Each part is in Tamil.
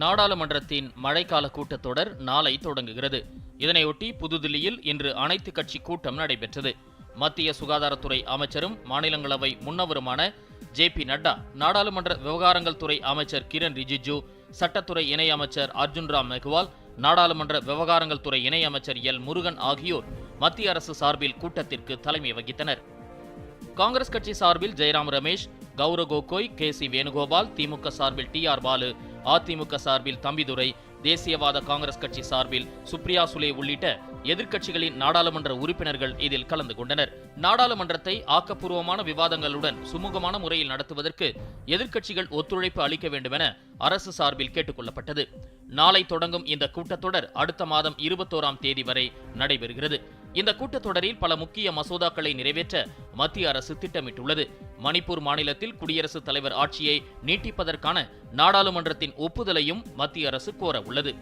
நாடாளுமன்றத்தின் மழைக்கால கூட்டத்தொடர் நாளை தொடங்குகிறது. இதனையொட்டி புதுதில்லியில் இன்று அனைத்து கட்சி கூட்டம் நடைபெற்றது. மத்திய சுகாதாரத்துறை அமைச்சரும் மாநிலங்களவை முன்னவருமான ஜே பி நட்டா நாடாளுமன்ற விவகாரங்கள் துறை அமைச்சர் கிரண் ரிஜிஜு சட்டத்துறை இணை அமைச்சர் அர்ஜுன் ராம் மெக்வால் நாடாளுமன்ற விவகாரங்கள் துறை இணை அமைச்சர் எல் முருகன் ஆகியோர் மத்திய அரசு சார்பில் கூட்டத்திற்கு தலைமை வகித்தனர். காங்கிரஸ் கட்சி சார்பில் ஜெயராம் ரமேஷ் கௌரவ் கோகோய் கே சி வேணுகோபால் திமுக சார்பில் டி ஆர் பாலு அதிமுக சார்பில் தம்பிதுரை தேசியவாத காங்கிரஸ் கட்சி சார்பில் சுப்ரியா சுலே உள்ளிட்ட எதிர்க்கட்சிகளின் நாடாளுமன்ற உறுப்பினர்கள் இதில் கலந்து கொண்டனர். நாடாளுமன்றத்தை ஆக்கப்பூர்வமான விவாதங்களுடன் சுமூகமான முறையில் நடத்துவதற்கு எதிர்க்கட்சிகள் ஒத்துழைப்பு அளிக்க வேண்டுமென அரசு சார்பில் கேட்டுக்கொள்ளப்பட்டது. நாளை தொடங்கும் இந்த கூட்டத்தொடர் அடுத்த மாதம் இருபத்தோராம் தேதி வரை நடைபெறுகிறது. இந்த கூட்டத்தொடரில் பல முக்கிய மசோதாக்களை நிறைவேற்ற மத்திய அரசு திட்டமிட்டுள்ளது. மணிப்பூர் மாநிலத்தில் குடியரசுத் தலைவர் ஆட்சியை நீட்டிப்பதற்கான நாடாளுமன்றத்தின் ஒப்புதலையும் மத்திய அரசு கோர உள்ளது.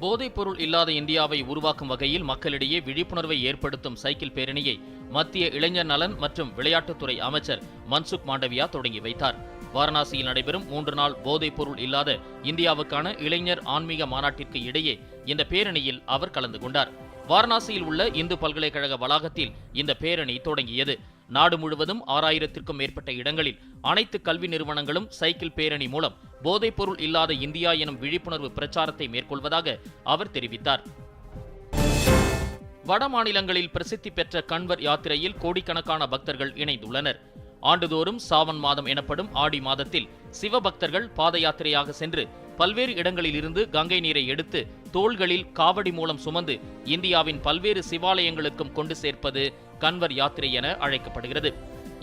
போதைப்பொருள் இல்லாத இந்தியாவை உருவாக்கும் வகையில் மக்களிடையே விழிப்புணர்வை ஏற்படுத்தும் சைக்கிள் பேரணியை மத்திய இளைஞர் நலன் மற்றும் விளையாட்டுத்துறை அமைச்சர் மன்சுக் மாண்டவியா தொடங்கி வைத்தார். வாரணாசியில் நடைபெறும் மூன்று நாள் போதைப்பொருள் இல்லாத இந்தியாவுக்கான இளைஞர் ஆன்மீக மாநாட்டிற்கு இடையே இந்த பேரணியில் அவர் கலந்து கொண்டார். வாரணாசியில் உள்ள இந்து பல்கலைக்கழக வளாகத்தில் இந்த பேரணி தொடங்கியது. நாடு முழுவதும் ஆறாயிரத்திற்கும் மேற்பட்ட இடங்களில் அனைத்து கல்வி நிறுவனங்களும் சைக்கிள் பேரணி மூலம் போதைப்பொருள் இல்லாத இந்தியா எனும் விழிப்புணர்வு பிரச்சாரத்தை மேற்கொள்வதாக அவர் தெரிவித்தார். வட மாநிலங்களில் பிரசித்தி பெற்ற கன்வர் யாத்திரையில் கோடிக்கணக்கான பக்தர்கள் இணைந்துள்ளனர். ஆண்டுதோறும் சாவன் மாதம் எனப்படும் ஆடி மாதத்தில் சிவபக்தர்கள் பாத யாத்திரையாக சென்று பல்வேறு இடங்களில் இருந்து கங்கை நீரை எடுத்து தோள்களில் காவடி மூலம் சுமந்து இந்தியாவின் பல்வேறு சிவாலயங்களுக்கும் கொண்டு சேர்ப்பது கன்வர் யாத்திரை என அழைக்கப்படுகிறது.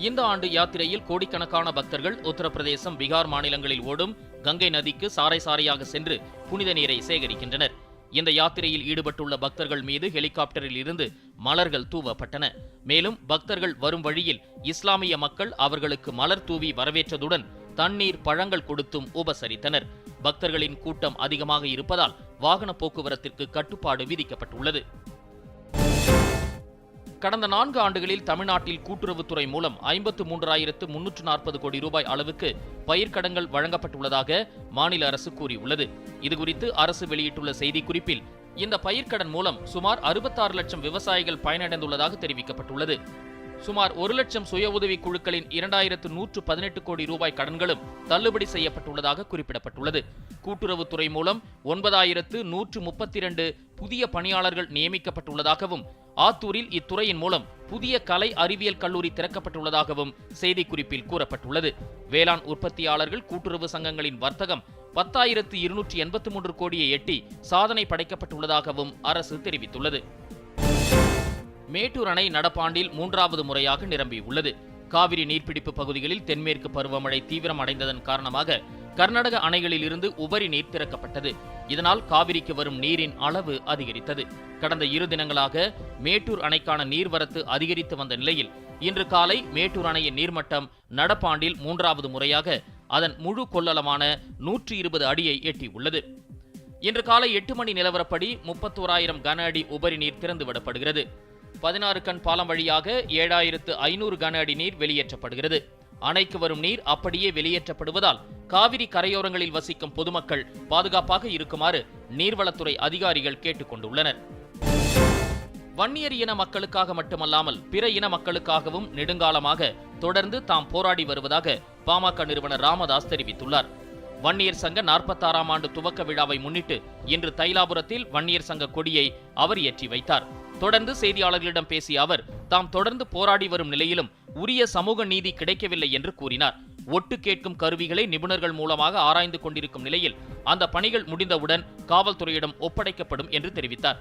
இந்த ஆண்டு யாத்திரையில் கோடிக்கணக்கான பக்தர்கள் உத்தரப்பிரதேசம் பீகார் மாநிலங்களில் ஓடும் கங்கை நதிக்கு சாறை சாறையாக சென்று புனித நீரை சேகரிக்கின்றனர். இந்த யாத்திரையில் ஈடுபட்டுள்ள பக்தர்கள் மீது ஹெலிகாப்டரில் இருந்து மலர்கள் தூவப்பட்டன. மேலும் பக்தர்கள் வரும் வழியில் இஸ்லாமிய மக்கள் அவர்களுக்கு மலர் தூவி வரவேற்றதுடன் தண்ணீர் பழங்கள் கொடுத்தும் உபசரித்தனர். பக்தர்களின் கூட்டம் அதிகமாக இருப்பதால் வாகன போக்குவரத்திற்கு கட்டுப்பாடு விதிக்கப்பட்டுள்ளது. கடந்த நான்கு ஆண்டுகளில் தமிழ்நாட்டில் கூட்டுறவுத்துறை மூலம் ஐம்பத்து மூன்றாயிரத்து முன்னூற்று நாற்பது கோடி ரூபாய் அளவுக்கு பயிர்க்கடன்கள் வழங்கப்பட்டுள்ளதாக மாநில அரசு கூறியுள்ளது. இதுகுறித்து அரசு வெளியிட்டுள்ள செய்திக்குறிப்பில் இந்த பயிர்க்கடன் மூலம் சுமார் அறுபத்தாறு லட்சம் விவசாயிகள் பயனடைந்துள்ளதாக தெரிவிக்கப்பட்டுள்ளது. சுமார் ஒரு லட்சம் சுய உதவி குழுக்களின் இரண்டாயிரத்து நூற்று பதினெட்டு கோடி ரூபாய் கடன்களும் தள்ளுபடி செய்யப்பட்டுள்ளதாக குறிப்பிடப்பட்டுள்ளது. கூட்டுறவுத்துறை மூலம் ஒன்பதாயிரத்து நூற்று முப்பத்தி இரண்டு புதிய பணியாளர்கள் நியமிக்கப்பட்டுள்ளதாகவும் ஆத்தூரில் இத்துறையின் மூலம் புதிய கலை அறிவியல் கல்லூரி திறக்கப்பட்டுள்ளதாகவும் செய்திக்குறிப்பில் கூறப்பட்டுள்ளது. வேளாண் உற்பத்தியாளர்கள் கூட்டுறவு சங்கங்களின் வர்த்தகம் பத்தாயிரத்து இருநூற்றி எண்பத்து மூன்று கோடியை எட்டி சாதனை படைக்கப்பட்டுள்ளதாகவும் அரசு தெரிவித்துள்ளது. மேட்டூர் அணை நடப்பாண்டில் மூன்றாவது முறையாக நிரம்பியுள்ளது. காவிரி நீர்பிடிப்பு பகுதிகளில் தென்மேற்கு பருவமழை தீவிரம் அடைந்ததன் காரணமாக கர்நாடக அணைகளில் இருந்து உபரி நீர் திறக்கப்பட்டது. இதனால் காவிரிக்கு வரும் நீரின் அளவு அதிகரித்தது. கடந்த இரு தினங்களாக மேட்டூர் அணைக்கான நீர்வரத்து அதிகரித்து வந்த நிலையில் இன்று காலை மேட்டூர் அணையின் நீர்மட்டம் நடப்பாண்டில் மூன்றாவது முறையாக அதன் முழு கொள்ளளவான நூற்றி இருபது அடியை எட்டியுள்ளது. இன்று காலை எட்டு மணி நிலவரப்படி முப்பத்தோராயிரம் கன அடி உபரி நீர் திறந்துவிடப்படுகிறது. பதினாறு கண் பாலம் வழியாக ஏழாயிரத்து ஐநூறு கன அடி நீர் வெளியேற்றப்படுகிறது. அணைக்கு வரும் நீர் அப்படியே வெளியேற்றப்படுவதால் காவிரி கரையோரங்களில் வசிக்கும் பொதுமக்கள் பாதுகாப்பாக இருக்குமாறு நீர்வளத்துறை அதிகாரிகள் கேட்டுக்கொண்டுள்ளனர். வன்னியர் இன மக்களுக்காக மட்டுமல்லாமல் பிற இன மக்களுக்காகவும் நெடுங்காலமாக தொடர்ந்து தாம் போராடி வருவதாக பாமக நிறுவனர் ராமதாஸ் தெரிவித்துள்ளார். வன்னியர் சங்க நாற்பத்தாறாம் ஆண்டு துவக்க விழாவை முன்னிட்டு இன்று தைலாபுரத்தில் வன்னியர் சங்க கொடியை அவர் ஏற்றி வைத்தார். தொடர்ந்து செய்தியாளர்களிடம் பேசிய அவர் தாம் தொடர்ந்து போராடி வரும் நிலையிலும் உரிய சமூக நீதி கிடைக்கவில்லை என்று கூறினார். ஒட்டு கேட்கும் கருவிகளை நிபுணர்கள் மூலமாக ஆராய்ந்து கொண்டிருக்கும் நிலையில் அந்த பணிகள் முடிந்தவுடன் காவல்துறையிடம் ஒப்படைக்கப்படும் என்று தெரிவித்தார்.